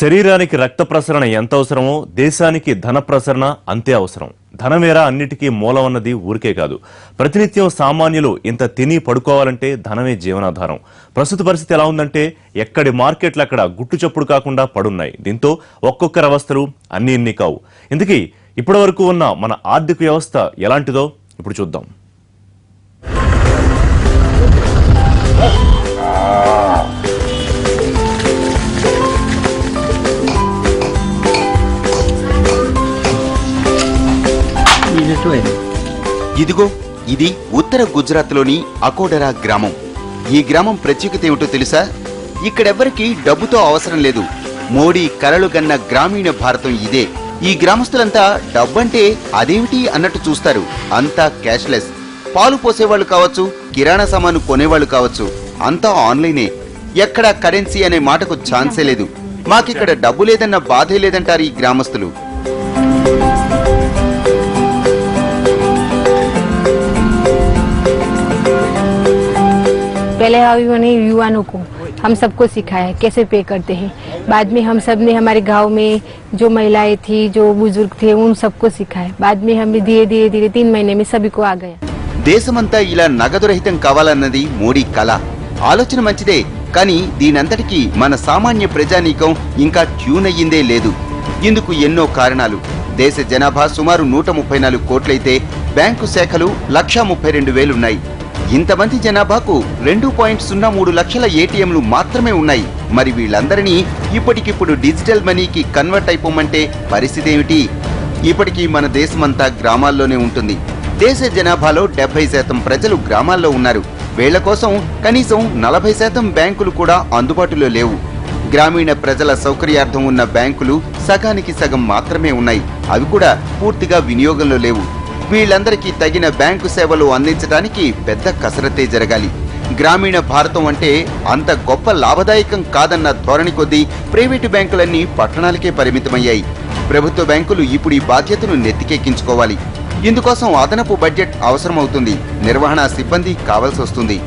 శరీరానికి రక్త ప్రసరణ ఎంత అవసరమో దేశానికి ధన ప్రసరణ అంతే అవసరం. ధనమేరా అన్నిటికీ మూలమన్నది ఊరికే కాదు. ప్రతినిత్యం సామాన్యులు ఇంత తిని పడుకోవాలంటే ధనమే జీవనాధారం. ప్రస్తుత పరిస్థితి ఎలా ఉందంటే ఎక్కడి మార్కెట్లు అక్కడ గుట్టు చప్పుడు కాకుండా పడున్నాయి. దీంతో ఒక్కొక్కరి అవస్థలు అన్ని ఇన్ని కావు. ఇందుకీ ఇప్పటి వరకు ఉన్న మన ఆర్థిక వ్యవస్థ ఎలాంటిదో ఇప్పుడు చూద్దాం. ఇదిగో ఇది ఉత్తర గుజరాత్లోని అకోడరా గ్రామం. ఈ గ్రామం ప్రత్యేకత ఏమిటో తెలుసా? ఇక్కడెవ్వరికీ డబ్బుతో అవసరం లేదు. మోడీ కలలు గన్న గ్రామీణ భారతం ఇదే. ఈ గ్రామస్తులంతా డబ్బంటే అదేమిటి అన్నట్టు చూస్తారు. అంతా క్యాష్లెస్. పాలు పోసేవాళ్ళు కావచ్చు కిరాణా సామాను కొనేవాళ్ళు కావచ్చు అంతా ఆన్లైనే. ఎక్కడా కరెన్సీ అనే మాటకు ఛాన్సే లేదు. మాకిక్కడ డబ్బు లేదన్న బాధే లేదంటారు ఈ గ్రామస్తులు. पहले हमने युवाओं को हम सबको सिखाया है कैसे पे करते हैं बाद में हम सब ने हमारे गांव में जो महिलाएं थी जो बुजुर्ग थे उन सबको सिखाया बाद में हमें धीरे धीरे धीरे तीन महीने में सभी को आ गया దేశమంతా ఇలా నగదు రహితం కావాలన్నది మోడీ కళ ఆలోచన మంచిదే కానీ దీనంతటికీ మన సామాన్య ప్రజానీకం ఇంకా ట్యూన్ అయ్యిందే లేదు ఇందుకు ఎన్నో కారణాలు దేశ జనాభా సుమారు నూట ముప్పై నాలుగు కోట్లయితే బ్యాంకు శాఖలు లక్షా ముప్పై రెండు వేలున్నాయి ఇంతమంది జనాభాకు రెండు పాయింట్ సున్నా మూడు లక్షల ఏటీఎంలు మాత్రమే ఉన్నాయి. మరి వీళ్ళందరినీ ఇప్పటికిప్పుడు డిజిటల్ మనీకి కన్వర్ట్ అయిపోమంటే పరిస్థితి ఏమిటి ఇప్పటికీ మన దేశమంతా గ్రామాల్లోనే ఉంటుంది. దేశ జనాభాలో డెబ్బై శాతం ప్రజలు గ్రామాల్లో ఉన్నారు. వీళ్ళ కోసం కనీసం నలభై శాతం బ్యాంకులు కూడా అందుబాటులో లేవు. గ్రామీణ ప్రజల సౌకర్యార్థం ఉన్న బ్యాంకులు సగానికి సగం మాత్రమే ఉన్నాయి. అవి కూడా పూర్తిగా వినియోగంలో లేవు. వీళ్ళందరికీ తగిన బ్యాంకు సేవలు అందించడానికి పెద్ద కసరత్తే జరగాలి. గ్రామీణ భారతం అంటే అంత గొప్ప లాభదాయకం కాదన్న ధోరణి కొద్దీ ప్రైవేటు బ్యాంకులన్నీ పట్టణాలకే పరిమితమయ్యాయి. ప్రభుత్వ బ్యాంకులు ఇప్పుడు ఈ బాధ్యతను నెత్తికెక్కించుకోవాలి. ఇందుకోసం అదనపు బడ్జెట్ అవసరమవుతుంది. నిర్వహణ సిబ్బంది కావాల్సి వస్తుంది.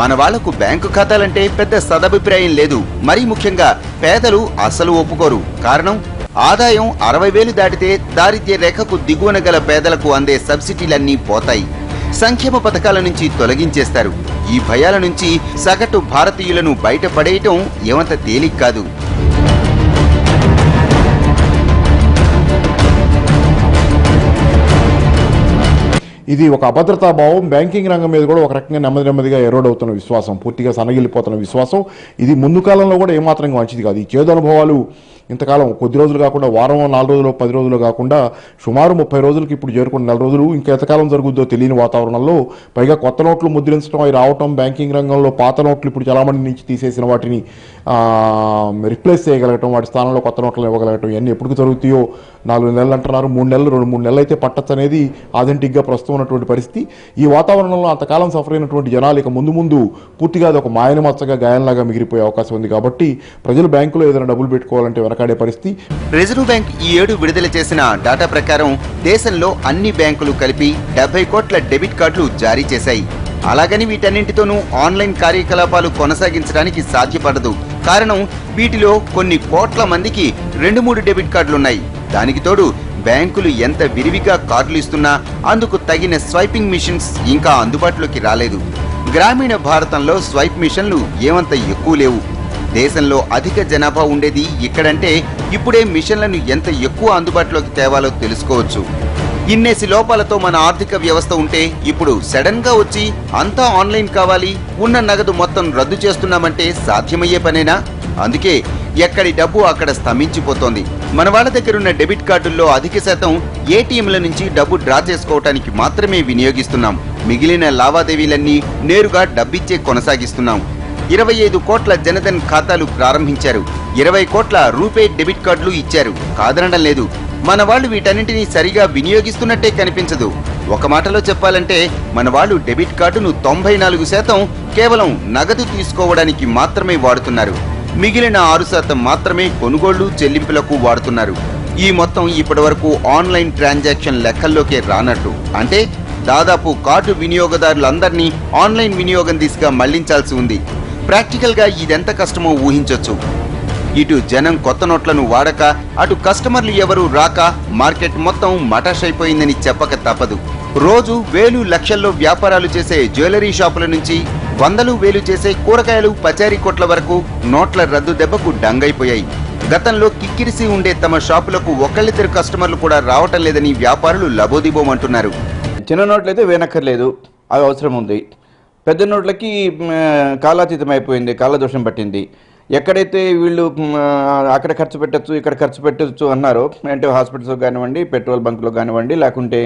మన వాళ్ళకు బ్యాంకు ఖాతాలంటే పెద్ద సదభిప్రాయం లేదు. మరీ ముఖ్యంగా పేదలు అసలు ఒప్పుకోరు. కారణం ఆదాయం అరవై వేలు దాటితే దారిద్ర్య రేఖకు దిగువన గల పేదలకు అందే సబ్సిడీలన్నీ పోతాయి. సంక్షేమ పథకాల నుంచి తొలగించేస్తారు. ఈ భయాల నుంచి సగటు భారతీయులను బయటపడేయటం ఏమంత తేలిక కాదు. ఇది ఒక అభద్రతా భావం. బ్యాంకింగ్ రంగం మీద కూడా ఒక రకంగా నెమ్మది నెమ్మదిగా ఎరోడ్ అవుతున్న విశ్వాసం పూర్తిగా సన్నగిల్లిపోతున్న విశ్వాసం. ఇది ముందు కాలంలో కూడా ఏమాత్రం మంచిది కాదు. ఈ చేదు అనుభవాలు ఇంతకాలం కొద్ది రోజులు కాకుండా వారం నాలుగు రోజులు పది రోజులు కాకుండా సుమారు ముప్పై రోజులకి ఇప్పుడు చేరుకున్న నెల రోజులు ఇంకా ఎంతకాలం జరుగుద్దో తెలియని వాతావరణంలో పైగా కొత్త నోట్లు ముద్రించడం అవి రావటం బ్యాంకింగ్ రంగంలో పాత నోట్లు ఇప్పుడు చాలామంది నుంచి తీసేసిన వాటిని రిప్లేస్ చేయగలగటం వాటి స్థానంలో కొత్త నోట్లను ఇవ్వగలగటం ఇవన్నీ ఎప్పుడు జరుగుతాయో నాలుగు నెలలు అంటున్నారు మూడు నెలలు రెండు మూడు నెలలు అయితే పట్టచ్చు అనేది ఆథెంటిక్గా ప్రస్తుతం ఉన్నటువంటి పరిస్థితి. ఈ వాతావరణంలో అంతకాలం సఫర్ అయినటువంటి జనాలు ఇక ముందు ముందు పూర్తిగా అది ఒక మాయన మచ్చగా గాయంలాగా మిగిలిపోయే అవకాశం ఉంది కాబట్టి ప్రజలు బ్యాంకులో ఏదైనా డబ్బులు పెట్టుకోవాలంటే వెనకాడే పరిస్థితి. రిజర్వ్ బ్యాంక్ ఈ ఏడు విడుదల చేసిన డేటా ప్రకారం దేశంలో అన్ని బ్యాంకులు కలిపి డెబ్బై కోట్ల డెబిట్ కార్డులు జారీ చేశాయి. అలాగని వీటన్నింటితోనూ ఆన్లైన్ కార్యకలాపాలు కొనసాగించడానికి సాధ్యపడదు. కారణం వీటిలో కొన్ని కోట్ల మందికి రెండు మూడు డెబిట్ కార్డులున్నాయి. దానికి తోడు బ్యాంకులు ఎంత విరివిగా కార్డులు ఇస్తున్నా అందుకు తగిన స్వైపింగ్ మిషన్స్ ఇంకా అందుబాటులోకి రాలేదు. గ్రామీణ భారతంలో స్వైప్ మిషన్లు ఏమంత ఎక్కువ లేవు. దేశంలో అధిక జనాభా ఉండేది ఇక్కడంటే ఇప్పుడే మిషన్లను ఎంత ఎక్కువ అందుబాటులోకి తేవాలో తెలుసుకోవచ్చు. ఇన్నేసి లోపాలతో మన ఆర్థిక వ్యవస్థ ఉంటే ఇప్పుడు సడన్గా వచ్చి అంతా ఆన్లైన్ కావాలి ఉన్న నగదు మొత్తం రద్దు చేస్తున్నామంటే సాధ్యమయ్యే పనేనా? అందుకే ఎక్కడి డబ్బు అక్కడ స్తంభించిపోతోంది. మన వాళ్ళ దగ్గర ఉన్న డెబిట్ కార్డుల్లో అధిక శాతం ఏటీఎంల నుంచి డబ్బు డ్రా చేసుకోవటానికి మాత్రమే వినియోగిస్తున్నాం. మిగిలిన లావాదేవీలన్నీ నేరుగా డబ్బిచ్చే కొనసాగిస్తున్నాం. ఇరవై ఐదు కోట్ల జనధన్ ఖాతాలు ప్రారంభించారు. ఇరవై కోట్ల రూపే డెబిట్ కార్డులు ఇచ్చారు. కాదనడం లేదు. మన వాళ్ళు వీటన్నింటినీ సరిగా వినియోగిస్తున్నట్టే కనిపించదు. ఒక మాటలో చెప్పాలంటే మన వాళ్ళు డెబిట్ కార్డును తొంభై నాలుగు శాతం కేవలం నగదు తీసుకోవడానికి మాత్రమే వాడుతున్నారు. మిగిలిన ఆరు శాతం మాత్రమే కొనుగోళ్ళు చెల్లింపులకు వాడుతున్నారు. ఈ మొత్తం ఇప్పటివరకు ఆన్లైన్ ట్రాన్సాక్షన్ లెక్కల్లోకే రానట్టు. అంటే దాదాపు కార్డు వినియోగదారులందరినీ ఆన్లైన్ వినియోగం దిశగా మళ్ళించాల్సి ఉంది. ప్రాక్టికల్గా ఇదెంత కష్టమో ఊహించొచ్చు. ఇటు జనం కొత్త నోట్లను వాడక అటు కస్టమర్లు ఎవరూ రాక మార్కెట్ మొత్తం మటాష్ అయిపోయిందని చెప్పక తప్పదు. రోజు వేలు లక్షల్లో వ్యాపారాలు చేసే జ్యువెలరీ షాపుల నుంచి వందలు వేలు చేసే కూరగాయలు పచారీ కొట్ల వరకు నోట్ల రద్దు దెబ్బకు డంగైపోయాయి. గతంలో కిక్కిరిసి ఉండే తమ షాపులకు ఒకళ్ళిద్దరు కస్టమర్లు కూడా రావటం లేదని వ్యాపారులు లబోదిబోమంటున్నారు. చిన్న నోట్లు అయితే వేనక్కర్లేదు. అవి అవసరం ఉంది. పెద్ద నోట్లకి కాలాతీతం అయిపోయింది కాలదోషం పట్టింది. ఎక్కడైతే వీళ్ళు అక్కడ ఖర్చు పెట్టచ్చు ఇక్కడ ఖర్చు పెట్టచ్చు అన్నారో అంటే హాస్పిటల్స్ కానివ్వండి పెట్రోల్ బంక్లో కానివ్వండి లేకుంటే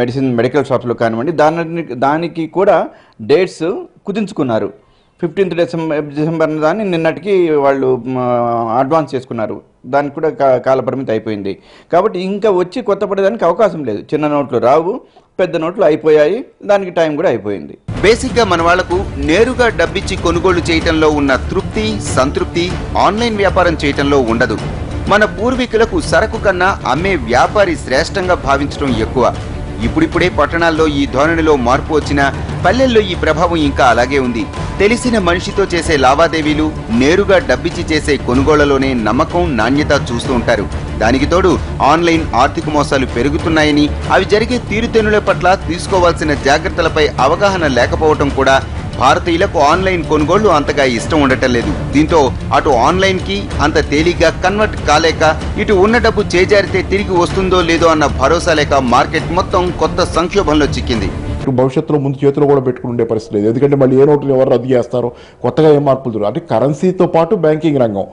మెడిసిన్ మెడికల్ షాప్స్లో కానివ్వండి దాని దానికి కూడా డేట్స్ కుదించుకున్నారు. ఫిఫ్టీన్త్ డిసెంబర్ డిసెంబర్ దాన్ని నిన్నటికి వాళ్ళు అడ్వాన్స్ చేసుకున్నారు. దానికి కూడా కాలపరిమితి అయిపోయింది. కాబట్టి ఇంకా వచ్చి కొత్త పడేదానికి అవకాశం లేదు. చిన్న నోట్లు రావు పెద్ద నోట్లు అయిపోయాయి దానికి టైం కూడా అయిపోయింది. బేసిక్గా మన వాళ్ళకు నేరుగా డబ్బిచ్చి కొనుగోలు చేయటంలో ఉన్న తృప్తి సంతృప్తి ఆన్లైన్ వ్యాపారం చేయటంలో ఉండదు. మన పూర్వీకులకు సరకు కన్నా అమ్మే వ్యాపారి శ్రేష్టంగా భావించడం ఎక్కువ. ఇప్పుడిప్పుడే పట్టణాల్లో ఈ ధోరణిలో మార్పు వచ్చినా పల్లెల్లో ఈ ప్రభావం ఇంకా అలాగే ఉంది. తెలిసిన మనిషితో చేసే లావాదేవీలు నేరుగా డబ్బిచ్చి చేసే కొనుగోళ్ళలోనే నమ్మకం నాణ్యత చూస్తూ ఉంటారు. దానికి తోడు ఆన్లైన్ ఆర్థిక మోసాలు పెరుగుతున్నాయని అవి జరిగే తీరుతెన్నుల పట్ల తీసుకోవాల్సిన జాగ్రత్తలపై అవగాహన లేకపోవటం కూడా భారతీయులకు ఆన్లైన్ కొనుగోళ్ళు అంతగా ఇష్టం ఉండటం లేదు. దీంతో అటు ఆన్లైన్కి అంత తేలిగ్గా కన్వర్ట్ కాలేక ఇటు ఉన్న డబ్బు చేజారితే తిరిగి వస్తుందో లేదో అన్న భరోసా లేక మార్కెట్ మొత్తం కొత్త సంక్షోభంలో చిక్కింది. ఇటు భవిష్యత్తులో ముందు చేతిలో కూడా పెట్టుకుని ఉండే పరిస్థితి లేదు. ఎందుకంటే మళ్ళీ ఏ నోట్లు ఎవరు రద్దు చేస్తారో కొత్తగా ఏం మార్పులు అంటే కరెన్సీతో పాటు బ్యాంకింగ్ రంగం.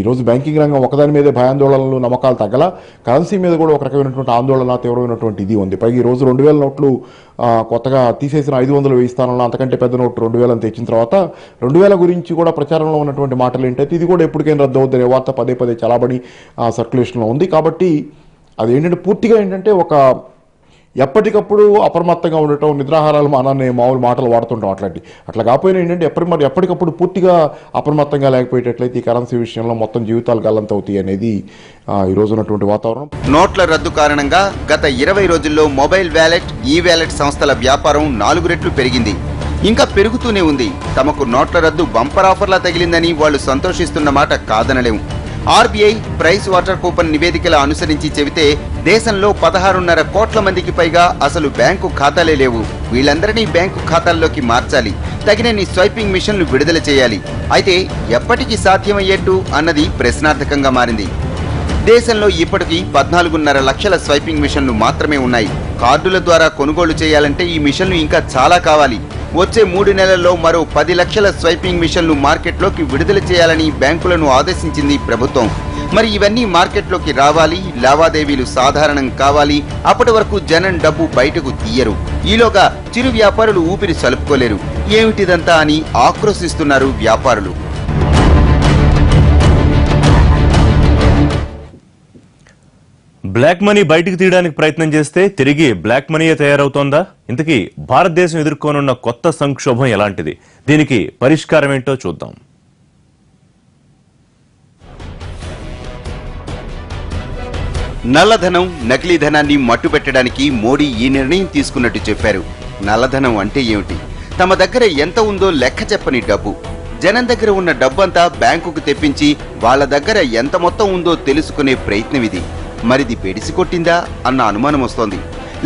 ఈరోజు బ్యాంకింగ్ రంగం ఒకదాని మీదే భయాందోళనలు నమ్మకాలు తగ్గల కరెన్సీ మీద కూడా ఒక రకమైనటువంటి ఆందోళన తీవ్రమైనటువంటి ఇది ఉంది. పైగా ఈ రోజు రెండు వేల నోట్లు కొత్తగా తీసేసిన ఐదు వందలు వెయ్యి అంతకంటే పెద్ద నోటు రెండు వేలని తెచ్చిన తర్వాత రెండు వేల గురించి కూడా ప్రచారంలో ఉన్నటువంటి మాటలు ఏంటంటే ఇది కూడా ఎప్పటికైనా రద్దు అవుతుందనే వార్త పదే పదే చలాబడి సర్క్యులేషన్లో ఉంది. కాబట్టి అదేంటంటే పూర్తిగా ఏంటంటే ఒక ఎప్పటికప్పుడు అప్రమత్తంగా ఉండటం నిద్రాహారాలు మానని మామూలు మాటలు వాడుతుంటాం అట్లాంటి. అట్లా కాకపోయినా ఏంటంటే ఎప్పటి మరి ఎప్పటికప్పుడు పూర్తిగా అప్రమత్తంగా లేకపోయేటట్లయితే ఈ కరెన్సీ విషయంలో మొత్తం జీవితాలు గల్లంతవుతాయి అనేది ఈ రోజు ఉన్నటువంటి వాతావరణం. నోట్ల రద్దు కారణంగా గత ఇరవై రోజుల్లో మొబైల్ వ్యాలెట్ ఈ వ్యాలెట్ సంస్థల వ్యాపారం నాలుగు రెట్లు పెరిగింది. ఇంకా పెరుగుతూనే ఉంది. తమకు నోట్ల రద్దు బంపర్ ఆఫర్లా తగిలిందని వాళ్ళు సంతోషిస్తున్న మాట కాదనలేం ఆర్బీఐ ప్రైస్ వాటర్ కూపన్ నివేదికల అనుసరించి చెబితే దేశంలో పదహారున్నర కోట్ల మందికి పైగా అసలు బ్యాంకు ఖాతాలే లేవు. వీళ్ళందరినీ బ్యాంకు ఖాతాల్లోకి మార్చాలి. తగినన్ని స్వైపింగ్ మిషన్లు విడుదల చేయాలి. అయితే ఎప్పటికీ సాధ్యమయ్యేట్టు అన్నది ప్రశ్నార్థకంగా మారింది. దేశంలో ఇప్పటికీ పద్నాలుగున్నర లక్షల స్వైపింగ్ మిషన్లు మాత్రమే ఉన్నాయి. కార్డుల ద్వారా కొనుగోలు చేయాలంటే ఈ మిషన్లు ఇంకా చాలా కావాలి. వచ్చే మూడు నెలల్లో మరో పది లక్షల స్వైపింగ్ మిషన్లు మార్కెట్లోకి విడుదల చేయాలని బ్యాంకులను ఆదేశించింది ప్రభుత్వం. మరి ఇవన్నీ మార్కెట్లోకి రావాలి లావాదేవీలు సాధారణం కావాలి అప్పటి వరకు జనం డబ్బు బయటకు తీయరు. ఈలోగా చిరు వ్యాపారులు ఊపిరి సలుపుకోలేరు. ఏమిటిదంతా అని ఆక్రోశిస్తున్నారు వ్యాపారులు. బ్లాక్ మనీ బయటికి తీయడానికి ప్రయత్నం చేస్తే తిరిగి బ్లాక్ మనీయే తయారవుతోందా? ఇంతకీ భారతదేశం ఎదుర్కొనున్న కొత్త సంక్షోభం ఎలాంటిది? దీనికి పరిష్కారం ఏంటో చూద్దాం. నల్లధనం నకిలీ ధనాన్ని మట్టుపెట్టడానికి మోడీ ఈ నిర్ణయం తీసుకున్నట్టు చెప్పారు. నల్లధనం అంటే ఏమిటి? తమ దగ్గర ఎంత ఉందో లెక్క చెప్పని డబ్బు. జనం దగ్గర ఉన్న డబ్బంతా బ్యాంకుకు తెప్పించి వాళ్ళ దగ్గర ఎంత మొత్తం ఉందో తెలుసుకునే ప్రయత్నం ఇది. మరిది పెడిసి కొట్టిందా అన్న అనుమానం వస్తోంది.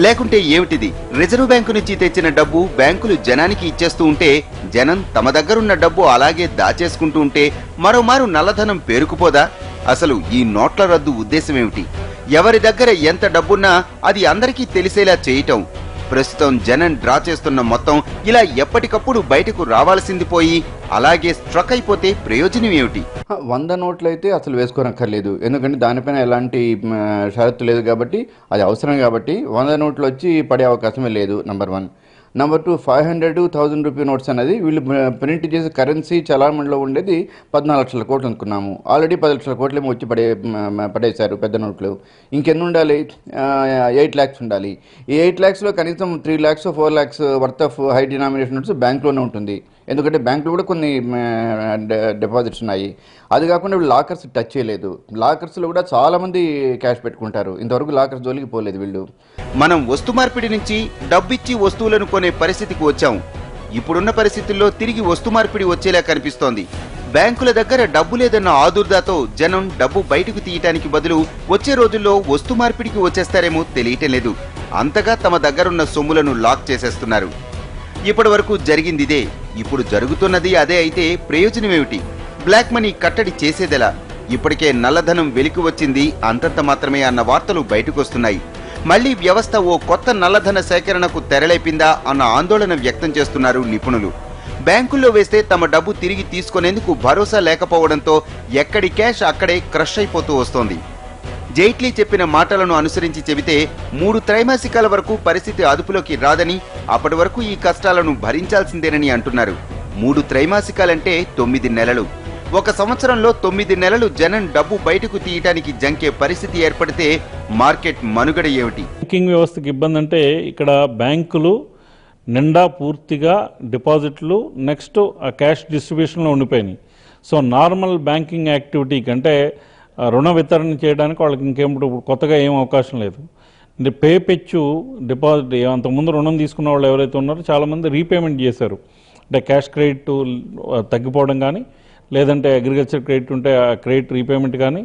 లేకుంటే ఏమిటిది? రిజర్వ్ బ్యాంకు నుంచి తెచ్చిన డబ్బు బ్యాంకులు జనానికి ఇచ్చేస్తూ ఉంటే జనం తమ దగ్గరున్న డబ్బు అలాగే దాచేసుకుంటూ ఉంటే మరోమారు నల్లధనం పేరుకుపోదా? అసలు ఈ నోట్ల రద్దు ఉద్దేశమేమిటి ఎవరి దగ్గర ఎంత డబ్బున్నా అది అందరికీ తెలిసేలా చేయటం ప్రస్తుతం జనం డ్రా చేస్తున్న మొత్తం ఇలా ఎప్పటికప్పుడు బయటకు రావాల్సింది పోయి అలాగే స్ట్రక్ అయిపోతే ప్రయోజనం ఏమిటి? వంద నోట్లు అయితే అసలు వేసుకోనక్కర్లేదు. ఎందుకంటే దానిపైన ఎలాంటి షరతు లేదు కాబట్టి అది అవసరం కాబట్టి వంద నోట్లు వచ్చి పడే అవకాశమే లేదు number one number two five hundred thousand rupee notes అనేది వీళ్ళు ప్రింట్ చేసే కరెన్సీ చలామణిలో ఉండేది పద్నాలుగు లక్షల కోట్లు అనుకున్నాము. ఆల్రెడీ పది లక్షల కోట్లు ఏమో వచ్చి పడే పడేశారు పెద్ద నోట్లు. ఇంకెన్ని ఉండాలి? ఎయిట్ ల్యాక్స్ ఉండాలి. ఈ ఎయిట్ ల్యాక్స్లో కనీసం three lakhs four lakhs worth of high denomination notes బ్యాంక్లోనే ఉంటుంది. ఎందుకంటే బ్యాంకులు కూడా కొన్ని డిపాజిట్స్ ఉన్నాయి. అది కాకుండా వీళ్ళు లాకర్స్ టచ్ చేయలేదు. లాకర్స్లో కూడా చాలామంది క్యాష్ పెట్టుకుంటారు. ఇంతవరకు లాకర్స్ జోలికి పోలేదు వీళ్ళు. మనం వస్తు మార్పిడి నుంచి డబ్బిచ్చి వస్తువులను కొనే పరిస్థితికి వచ్చాం. ఇప్పుడున్న పరిస్థితుల్లో తిరిగి వస్తు మార్పిడి వచ్చేలా కనిపిస్తోంది. బ్యాంకుల దగ్గర డబ్బు లేదన్న ఆదుర్దాతో జనం డబ్బు బయటకు తీయటానికి బదులు వచ్చే రోజుల్లో వస్తు మార్పిడికి వచ్చేస్తారేమో తెలియటం లేదు. అంతగా తమ దగ్గరున్న సొమ్ములను లాక్ చేసేస్తున్నారు. ఇప్పటి వరకు జరిగింది ఇదే. ఇప్పుడు జరుగుతున్నది అదే అయితే ప్రయోజనమేమిటి? బ్లాక్ మనీ కట్టడి చేసేదెలా? ఇప్పటికే నల్లధనం వెలికి వచ్చింది అంతంత మాత్రమే అన్న వార్తలు బయటకొస్తున్నాయి. మళ్ళీ వ్యవస్థ ఓ కొత్త నల్లధన సేకరణకు తెరలేపిందా అన్న ఆందోళన వ్యక్తం చేస్తున్నారు నిపుణులు. బ్యాంకుల్లో వేస్తే తమ డబ్బు తిరిగి తీసుకునేందుకు భరోసా లేకపోవడంతో ఎక్కడి క్యాష్ అక్కడే క్రష్ అయిపోతూ వస్తోంది. జైట్లీ చెప్పిన మాటలను అనుసరించి చెబితే మూడు త్రైమాసికాల వరకు పరిస్థితి అదుపులోకి రాదని అప్పటి వరకు ఈ కష్టాలను భరించాల్సిందేనని అంటున్నారు. మూడు త్రైమాసికాలంటే తొమ్మిది నెలలు. ఒక సంవత్సరంలో తొమ్మిది నెలలు జనం డబ్బు బయటకు తీయటానికి జంకే పరిస్థితి ఏర్పడితే మార్కెట్ మనుగడ ఏమిటి? బ్యాంకింగ్ వ్యవస్థకి ఇబ్బంది అంటే ఇక్కడ బ్యాంకులు నిండా పూర్తిగా డిపాజిట్లు నెక్స్ట్ ఆ క్యాష్ డిస్ట్రిబ్యూషన్లో ఉండిపోయినాయి. సో నార్మల్ బ్యాంకింగ్ యాక్టివిటీ కంటే రుణ వితరణ చేయడానికి వాళ్ళకి ఇంకేమిటి కొత్తగా ఏం అవకాశం లేదు. పే పెచ్చు డిపాజిట్ అంతకుముందు రుణం తీసుకున్న వాళ్ళు ఎవరైతే ఉన్నారో చాలామంది రీపేమెంట్ చేశారు. అంటే క్యాష్ క్రెడిట్ తగ్గిపోవడం కానీ లేదంటే అగ్రికల్చర్ క్రెడిట్ ఉంటే ఆ క్రెడిట్ రీపేమెంట్ కానీ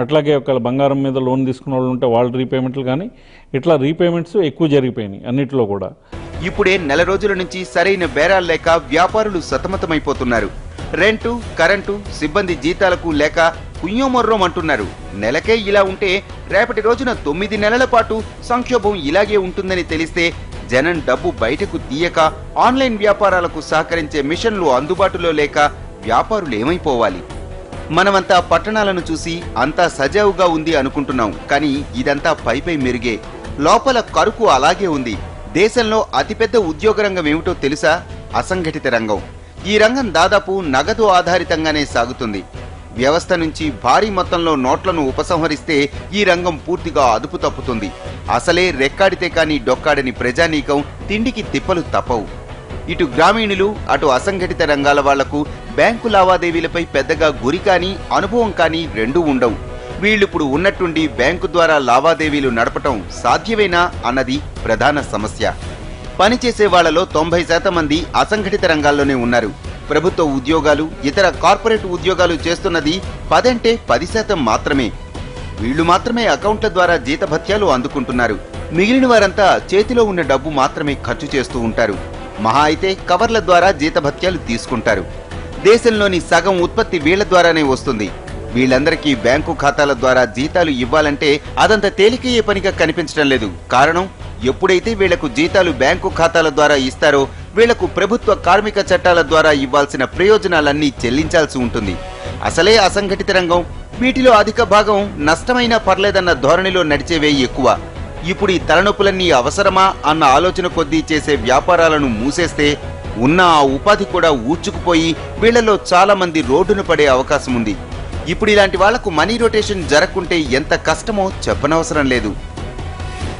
అట్లాగే ఒక బంగారం మీద లోన్ తీసుకున్న వాళ్ళు ఉంటే వాళ్ళ రీపేమెంట్లు కానీ ఇట్లా రీపేమెంట్స్ ఎక్కువ జరిగిపోయినాయి అన్నిట్లో కూడా. ఇప్పుడే నెల రోజుల నుంచి సరైన బేరాలు లేక వ్యాపారులు సతమతమైపోతున్నారు. రెంటు కరెంటు సిబ్బంది జీతాలకు లేక కుయ్యోమొర్రోం అంటున్నారు నెలకే ఇలా ఉంటే రేపటి రోజున తొమ్మిది నెలల పాటు సంక్షోభం ఇలాగే ఉంటుందని తెలిస్తే జనం డబ్బు బయటకు తీయక ఆన్లైన్ వ్యాపారాలకు సహకరించే మిషన్లు అందుబాటులో లేక వ్యాపారులు ఏమైపోవాలి? మనమంతా పట్టణాలను చూసి అంతా సజావుగా ఉంది అనుకుంటున్నాం. కానీ ఇదంతా పైపై మెరుగే లోపల కరుకు అలాగే ఉంది. దేశంలో అతిపెద్ద ఉద్యోగ రంగం ఏమిటో తెలుసా? అసంఘటిత రంగం. ఈ రంగం దాదాపు నగదు ఆధారితంగానే సాగుతుంది. వ్యవస్థ నుంచి భారీ మొత్తంలో నోట్లను ఉపసంహరిస్తే ఈ రంగం పూర్తిగా అదుపు తప్పుతుంది. అసలే రెక్కాడితే కాని డొక్కాడని ప్రజానీకం తిండికి తిప్పలు తప్పవు. ఇటు గ్రామీణులు అటు అసంఘటిత రంగాల వాళ్ళకు బ్యాంకు లావాదేవీలపై పెద్దగా గురి కానీ అనుభవం కానీ రెండూ ఉండవు. వీళ్ళిప్పుడు ఉన్నట్టుండి బ్యాంకు ద్వారా లావాదేవీలు నడపటం సాధ్యమేనా అన్నది ప్రధాన సమస్య. పనిచేసే వాళ్ళలో తొంభై శాతం మంది అసంఘటిత రంగాల్లోనే ఉన్నారు. ప్రభుత్వ ఉద్యోగాలు ఇతర కార్పొరేట్ ఉద్యోగాలు చేస్తున్నది పదంటే పది శాతం మాత్రమే. వీళ్ళు మాత్రమే అకౌంట్ల ద్వారా జీతభత్యాలు అందుకుంటున్నారు. మిగిలిన వారంతా చేతిలో ఉన్న డబ్బు మాత్రమే ఖర్చు చేస్తూ ఉంటారు. మహా అయితే కవర్ల ద్వారా జీతభత్యాలు తీసుకుంటారు. దేశంలోని సగం ఉత్పత్తి వీళ్ళ ద్వారానే వస్తుంది. వీళ్ళందరికీ బ్యాంకు ఖాతాల ద్వారా జీతాలు ఇవ్వాలంటే అదంత తేలికయ్యే పనిగా కనిపించడం లేదు. కారణం? ఎప్పుడైతే వీళ్ళకు జీతాలు బ్యాంకు ఖాతాల ద్వారా ఇస్తారో వీళ్ళకు ప్రభుత్వ కార్మిక చట్టాల ద్వారా ఇవ్వాల్సిన ప్రయోజనాలన్నీ చెల్లించాల్సి ఉంటుంది. అసలే అసంఘటిత రంగం వీటిలో అధిక భాగం నష్టమైనా పర్లేదన్న ధోరణిలో నడిచేవే ఎక్కువ. ఇప్పుడు ఈ తలనొప్పులన్నీ అవసరమా అన్న ఆలోచన కొద్దీ చేసే వ్యాపారాలను మూసేస్తే ఉన్న ఆ ఉపాధి కూడా ఊడ్చుకుపోయి వీళ్ళలో చాలా మంది రోడ్డును పడే అవకాశం ఉంది ఇప్పుడు ఇలాంటి వాళ్ళకు మనీ రొటేషన్ జరగకుంటే ఎంత కష్టమో చెప్పనవసరం లేదు.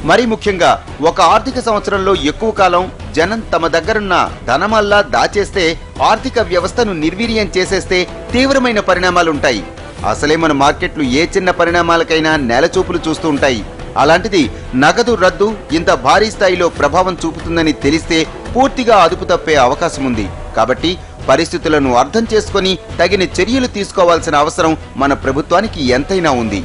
మరీ ముఖ్యంగా ఒక ఆర్థిక సంవత్సరంలో ఎక్కువ కాలం జనం తమ దగ్గరున్న ధనమల్లా దాచేస్తే ఆర్థిక వ్యవస్థను నిర్వీర్యం చేసేస్తే తీవ్రమైన పరిణామాలుంటాయి. అసలే మన మార్కెట్లు ఏ చిన్న పరిణామాలకైనా నేలచూపులు చూస్తూ ఉంటాయి. అలాంటిది నగదు రద్దు ఇంత భారీ స్థాయిలో ప్రభావం చూపుతుందని తెలిస్తే పూర్తిగా అదుపు తప్పే అవకాశం ఉంది కాబట్టి పరిస్థితులను అర్థం చేసుకొని తగిన చర్యలు తీసుకోవాల్సిన అవసరం మన ప్రభుత్వానికి ఎంతైనా ఉంది.